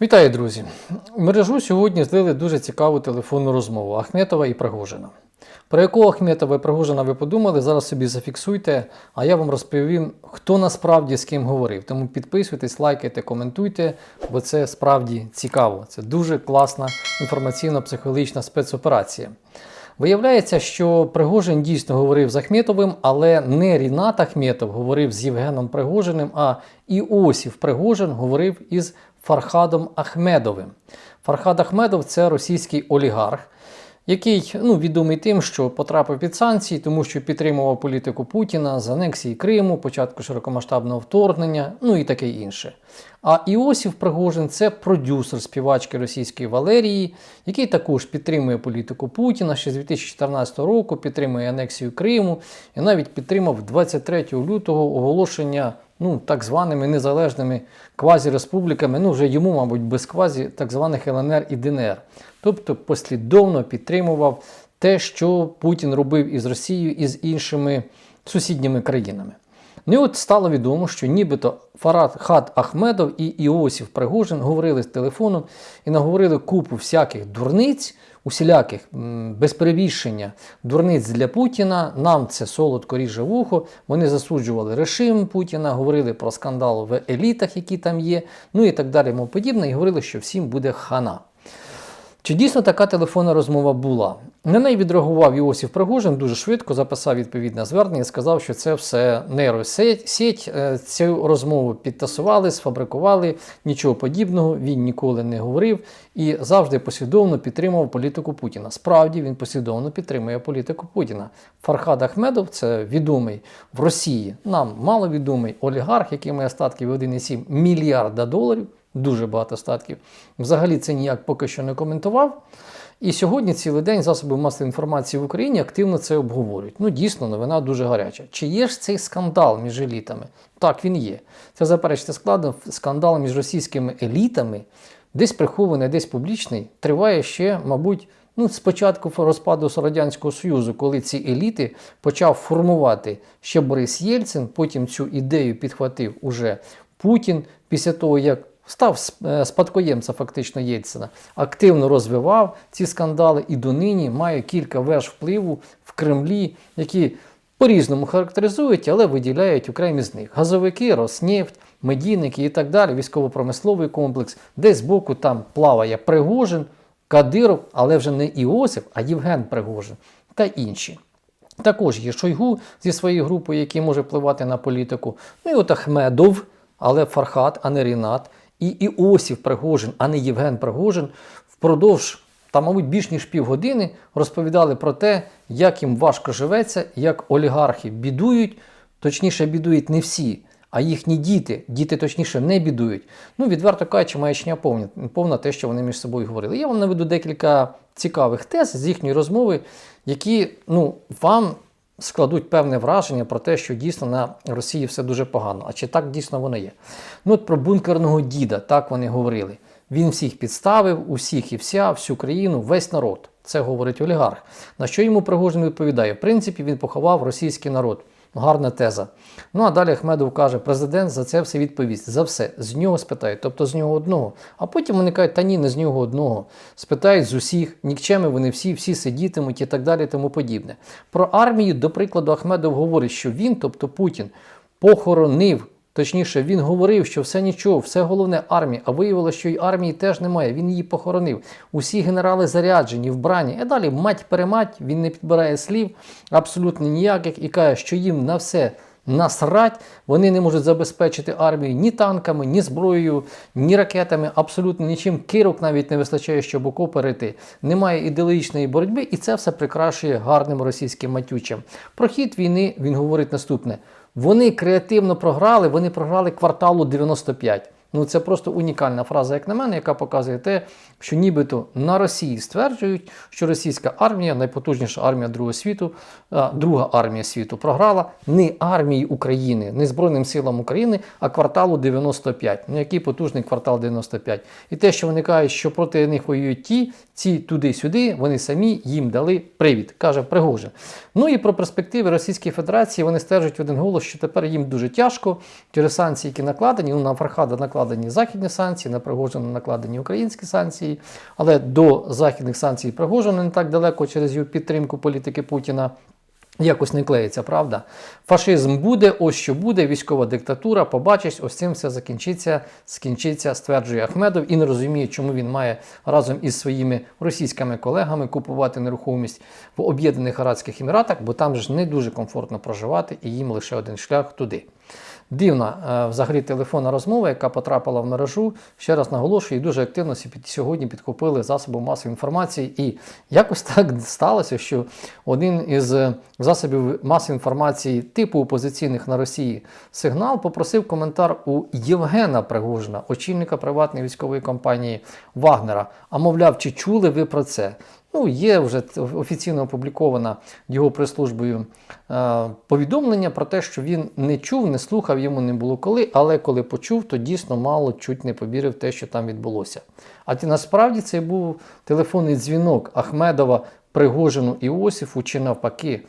Вітаю, друзі! В мережу сьогодні злили дуже цікаву телефонну розмову Ахметова і Пригожина. Про якого Ахметова і Пригожина ви подумали, зараз собі зафіксуйте, а я вам розповім, хто насправді з ким говорив. Тому підписуйтесь, лайкайте, коментуйте, бо це справді цікаво. Це дуже класна інформаційно-психологічна спецоперація. Виявляється, що Пригожин дійсно говорив з Ахметовим, але не Рінат Ахметов говорив з Євгеном Пригожиним, а Іосиф Пригожин говорив із Фархадом Ахмедовим. Фархад Ахмедов це російський олігарх, який ну, відомий тим, що потрапив під санкції, тому що підтримував політику Путіна з анексії Криму, початку широкомасштабного вторгнення, ну і таке інше. А Іосиф Пригожин це продюсер співачки російської Валерії, який також підтримує політику Путіна ще з 2014 року, підтримує анексію Криму і навіть підтримав 23 лютого оголошення ну, так званими незалежними квазіреспубліками, ну вже йому, мабуть, без квазі, так званих ЛНР і ДНР. Тобто послідовно підтримував те, що Путін робив із Росією і з іншими сусідніми країнами. Ну і от стало відомо, що нібито Фарад Хад Ахмедов і Іосиф Пригожин говорили з телефоном і наговорили купу всяких дурниць, усіляких без перебільшення дурниць для Путіна. Нам це солодко ріже вухо. Вони засуджували режим Путіна, говорили про скандал в елітах, які там є, ну і так далі, мов подібне, і говорили, що всім буде хана. Чи дійсно така телефонна розмова була? На неї відреагував Іосиф Пригожин дуже швидко, записав відповідне звернення і сказав, що це все нейросеть. Е, Цю розмову підтасували, сфабрикували, нічого подібного він ніколи не говорив і завжди послідовно підтримував політику Путіна. Справді він послідовно підтримує політику Путіна. Фархад Ахмедов це відомий в Росії, нам маловідомий олігарх, який має статки в 1,7 мільярда доларів дуже багато статків. Взагалі це ніяк поки що не коментував. І сьогодні цілий день засоби масової інформації в Україні активно це обговорюють. Ну, дійсно, новина дуже гаряча. Чи є ж цей скандал між елітами? Так, він є. Це заперечити складно. Скандал між російськими елітами, десь прихований, десь публічний, триває ще, мабуть, ну, з початку розпаду Радянського Союзу, коли ці еліти почав формувати ще Борис Єльцин, потім цю ідею підхватив уже Путін після того, як став спадкоємцем фактично Єльцина, активно розвивав ці скандали і донині має кілька веж впливу в Кремлі, які по-різному характеризують, але виділяють окремі з них: газовики, Роснефть, медійники і так далі, військово-промисловий комплекс, десь збоку там плаває Пригожин, Кадиров, але вже не Іосиф, а Євген Пригожин та інші. Також є Шойгу зі своєю групою, який може впливати на політику. Ну і от Ахмедов, але Фархат, а не Рінат і Іосиф Пригожин, а не Євген Пригожин, впродовж та, мабуть, більш ніж півгодини розповідали про те, як їм важко живеться, як олігархи бідують, точніше, бідують не всі. А їхні діти, діти точніше не бідують. Ну, відверто кажучи, маячня повна, повна те, що вони між собою говорили. Я вам наведу декілька цікавих тез з їхньої розмови, які ну, вам складуть певне враження про те, що дійсно на Росії все дуже погано. А чи так дійсно воно є? Ну от про бункерного діда, так вони говорили. Він всіх підставив, усіх і вся, всю країну, весь народ. Це говорить олігарх. На що йому Пригожин відповідає? В принципі, він поховав російський народ. Гарна теза. Ну а далі Ахмедов каже, президент за це все відповість. За все. З нього спитають, тобто з нього одного. А потім вони кажуть, та ні, не з нього одного. Спитають з усіх, нікчеми вони всі, всі сидітимуть і так далі, тому подібне. Про армію, до прикладу, Ахмедов говорить, що він, тобто Путін, похоронив. Точніше, він говорив, що все нічого, все головне армія, а виявилося, що й армії теж немає. Він її похоронив. Усі генерали заряджені, вбрані. А далі мать-перемать, він не підбирає слів абсолютно ніяких і каже, що їм на все насрать, вони не можуть забезпечити армію ні танками, ні зброєю, ні ракетами, абсолютно нічим. Кирок навіть не вистачає, щоб око перейти. Немає ідеологічної боротьби, і це все прикрашує гарним російським матючем. Про хід війни він говорить наступне. Вони креативно програли, вони програли кварталу 95. Ну це просто унікальна фраза, як на мене, яка показує те, що нібито на Росії стверджують, що російська армія, найпотужніша армія Другого світу, друга армія світу програла не армії України, не Збройним силам України, а кварталу 95. Ну який потужний квартал 95. І те, що вони кажуть, що проти них воюють ті, ці туди-сюди, вони самі їм дали привід, каже Пригожин. Ну і про перспективи Російської Федерації вони стежать в один голос, що тепер їм дуже тяжко через санкції, які накладені, ну на Фархада накладені накладені західні санкції, на Пригожина накладені українські санкції, але до західних санкцій Пригожина не так далеко через його підтримку політики Путіна. Якось не клеїться, правда? Фашизм буде, ось що буде, військова диктатура, побачиш, ось цим все закінчиться, скінчиться, стверджує Ахмедов, і не розуміє, чому він має разом із своїми російськими колегами купувати нерухомість в Об'єднаних Арабських Еміратах, бо там ж не дуже комфортно проживати, і їм лише один шлях туди. Дивна е, взагалі телефонна розмова, яка потрапила в мережу. Ще раз наголошую, і дуже активно сьогодні підхопили засоби масової інформації. І якось так сталося, що один із е, засобів масової інформації типу опозиційних на Росії сигнал попросив коментар у Євгена Пригожина, очільника приватної військової компанії Вагнера. А мовляв, чи чули ви про це? Ну, є вже офіційно опубліковано його прес-службою е, повідомлення про те, що він не чув, не слухав, йому не було коли, але коли почув, то дійсно мало чуть не повірив те, що там відбулося. А насправді це був телефонний дзвінок Ахмедова. Пригожину Іосифу чи навпаки.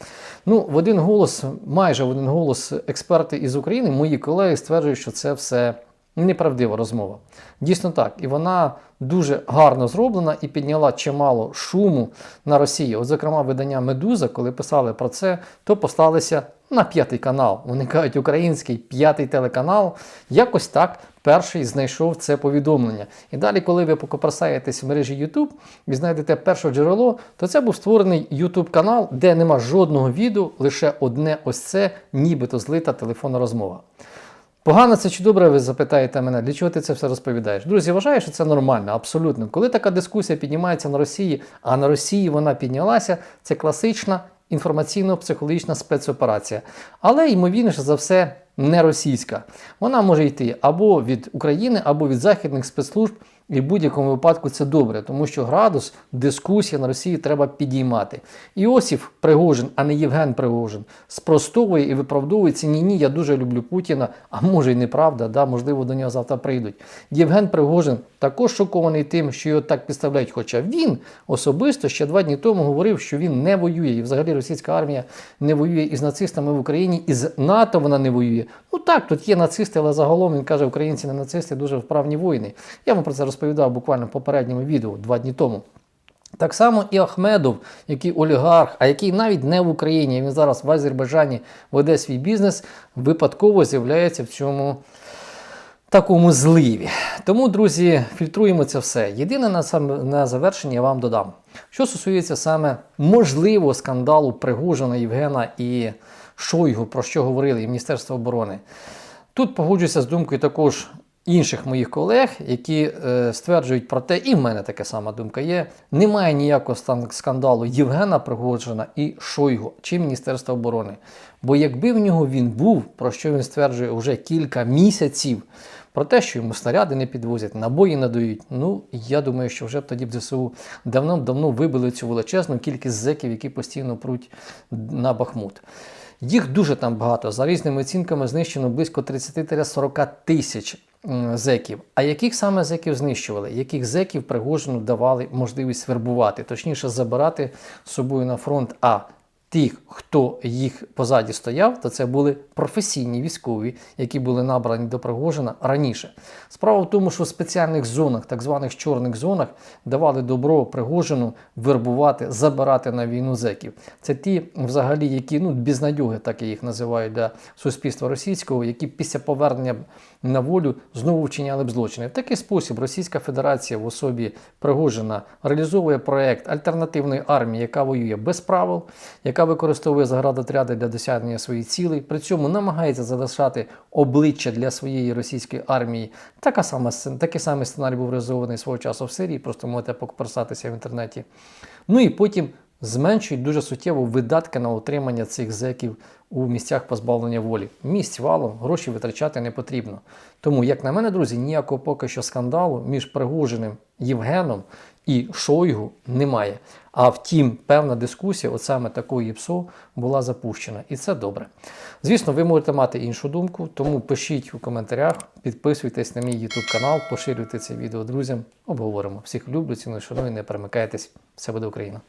Ну, в один голос, майже в один голос експерти із України, мої колеги стверджують, що це все неправдива розмова. Дійсно так. І вона дуже гарно зроблена і підняла чимало шуму на Росії. От, зокрема, видання Медуза, коли писали про це, то послалися на п'ятий канал. Вони кажуть, український п'ятий телеканал. Якось так перший знайшов це повідомлення. І далі, коли ви покопрасаєтесь в мережі YouTube і знайдете перше джерело, то це був створений YouTube канал, де нема жодного відео, лише одне ось це, нібито злита телефонна розмова. Погано це чи добре, ви запитаєте мене, для чого ти це все розповідаєш? Друзі, вважаю, що це нормально, абсолютно. Коли така дискусія піднімається на Росії, а на Росії вона піднялася, це класична інформаційно-психологічна спецоперація. Але, ймовірніше за все, не російська. Вона може йти або від України, або від західних спецслужб. І в будь-якому випадку це добре, тому що градус дискусії на Росії треба підіймати. Іосиф Пригожин, а не Євген Пригожин, спростовує і виправдовує ці ні, ні, я дуже люблю Путіна, а може й неправда, да, можливо, до нього завтра прийдуть. Євген Пригожин також шокований тим, що його так підставляють. Хоча він особисто ще два дні тому говорив, що він не воює, і взагалі російська армія не воює із нацистами в Україні, і з НАТО вона не воює. Ну так, тут є нацисти, але загалом він каже, українці не нацисти, дуже вправні воїни. Я вам про це розповідав буквально в попередньому відео два дні тому. Так само і Ахмедов, який олігарх, а який навіть не в Україні, він зараз в Азербайджані веде свій бізнес, випадково з'являється в цьому такому зливі. Тому, друзі, фільтруємо це все. Єдине на, сам, на завершення я вам додам. Що стосується саме можливого скандалу Пригожина, Євгена і Шойгу, про що говорили і Міністерство оборони. Тут погоджуюся з думкою також інших моїх колег, які е, стверджують про те, і в мене така сама думка є. Немає ніякого скандалу Євгена Пригожина і Шойгу чи Міністерства оборони. Бо якби в нього він був, про що він стверджує вже кілька місяців, про те, що йому снаряди не підвозять, набої надають. Ну, я думаю, що вже б тоді б ЗСУ давно-давно вибили цю величезну кількість зеків, які постійно пруть на Бахмут. Їх дуже там багато. За різними оцінками знищено близько 30-40 тисяч зеків. А яких саме зеків знищували? Яких зеків Пригожину давали можливість вербувати, точніше забирати з собою на фронт? А тих, хто їх позаді стояв, то це були професійні військові, які були набрані до Пригожина раніше. Справа в тому, що в спеціальних зонах, так званих чорних зонах, давали добро Пригожину вербувати, забирати на війну зеків. Це ті, взагалі, які ну бізнадюги, так я їх називаю для суспільства російського, які після повернення на волю знову вчиняли б злочини. В такий спосіб Російська Федерація в особі Пригожина реалізовує проект альтернативної армії, яка воює без правил, яка використовує заградотряди для досягнення своїх цілей, при цьому намагається залишати обличчя для своєї російської армії. Така сама, такий самий сценарій був реалізований свого часу в Сирії, просто можете покперсатися в інтернеті. Ну і потім зменшують дуже суттєво видатки на утримання цих зеків у місцях позбавлення волі. Місць валом гроші витрачати не потрібно. Тому, як на мене, друзі, ніякого поки що скандалу між Пригожиним Євгеном і Шойгу немає. А втім, певна дискусія, от саме такої ПСО, була запущена. І це добре. Звісно, ви можете мати іншу думку, тому пишіть у коментарях, підписуйтесь на мій YouTube канал, поширюйте це відео друзям. Обговоримо. Всіх люблю, ціную, шаную, не перемикайтесь. Все буде Україна!